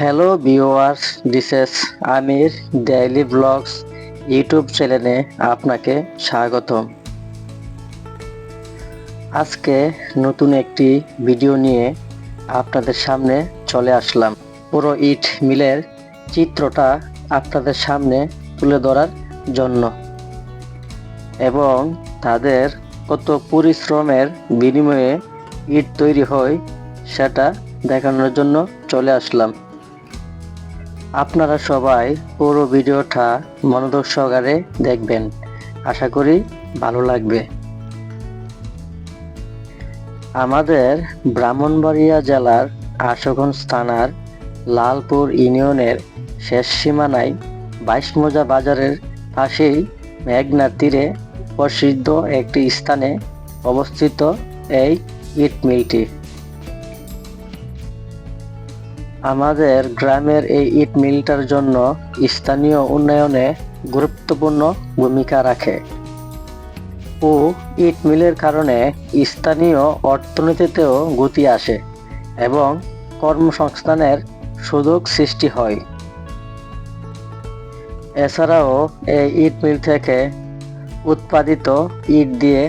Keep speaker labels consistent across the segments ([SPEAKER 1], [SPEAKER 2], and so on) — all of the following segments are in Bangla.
[SPEAKER 1] Hello viewers this is Aamir daily blogs YouTube চ্যানেলে আপনাকে স্বাগতম। আজকে নতুন একটি ভিডিও নিয়ে আপনাদের সামনে চলে আসলাম। পুরো ইট মিলের চিত্রটা আপনাদের সামনে তুলে ধরার জন্য এবং তাদের কত পরিশ্রমের বিনিময়ে ইট তৈরি হয় সেটা দেখানোর জন্য চলে আসলাম। আপনারা সবাই পুরো ভিডিওটা মনোযোগ সহকারে দেখবেন। আশা করি ভালো লাগবে। আমাদের ব্রাহ্মণবাড়িয়া জেলার আশগঞ্জ থানার লালপুর ইউনিয়নের শেষ সীমানায় বাইশমোজা বাজারের পাশেই মেঘনার তীরে প্রসিদ্ধ একটি স্থানে অবস্থিত এই ইট মিলটি। আমাদের গ্রামের এই ইট মিলটার জন্য স্থানীয় উন্নয়নে গুরুত্বপূর্ণ ভূমিকা রাখে। ও ইট মিলের কারণে স্থানীয় অর্থনীতিতেও গতি আসে এবং কর্মসংস্থানের সুযোগ সৃষ্টি হয়। এছাড়াও এই ইট মিল থেকে উৎপাদিত ইট দিয়ে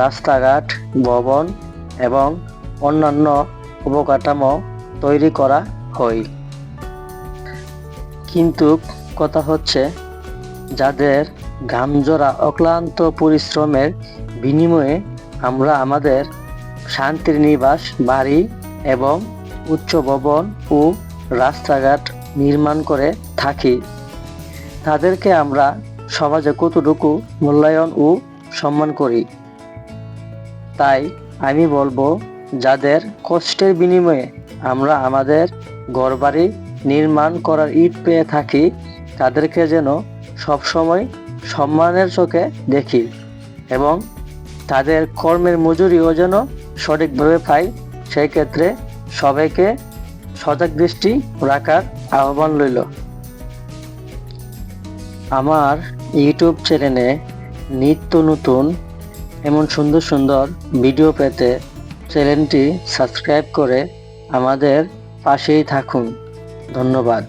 [SPEAKER 1] রাস্তাঘাট, ভবন এবং অন্যান্য অবকাঠামো তৈরি করা হয় কিন্তু কথা হচ্ছে, যাদের ঘামজোড়া অক্লান্ত পরিশ্রমের বিনিময়ে আমরা আমাদের শান্তির নিবাস, বাড়ি এবং উচ্চ ভবন ও রাস্তাঘাট নির্মাণ করে থাকি। তাদেরকে আমরা সমাজে কতটুকু মূল্যায়ন ও সম্মান করি? তাই আমি বলব, যাদের কষ্টের বিনিময়ে আমরা আমাদের ঘরবাড়ি নির্মাণ করার ইট পেয়ে থাকি, তাদেরকে যেন সবসময় সম্মানের চোখে দেখি এবং তাদের কর্মের মজুরিও যেন সঠিকভাবে পাই, সেই ক্ষেত্রে সবাইকে সজাগ দৃষ্টি রাখার আহ্বান রইল। আমার ইউটিউব চ্যানেলে নিত্য নতুন এমন সুন্দর সুন্দর ভিডিও পেতে চ্যানেলটি সাবস্ক্রাইব করে আমাদের পাশেই থাকুন। ধন্যবাদ।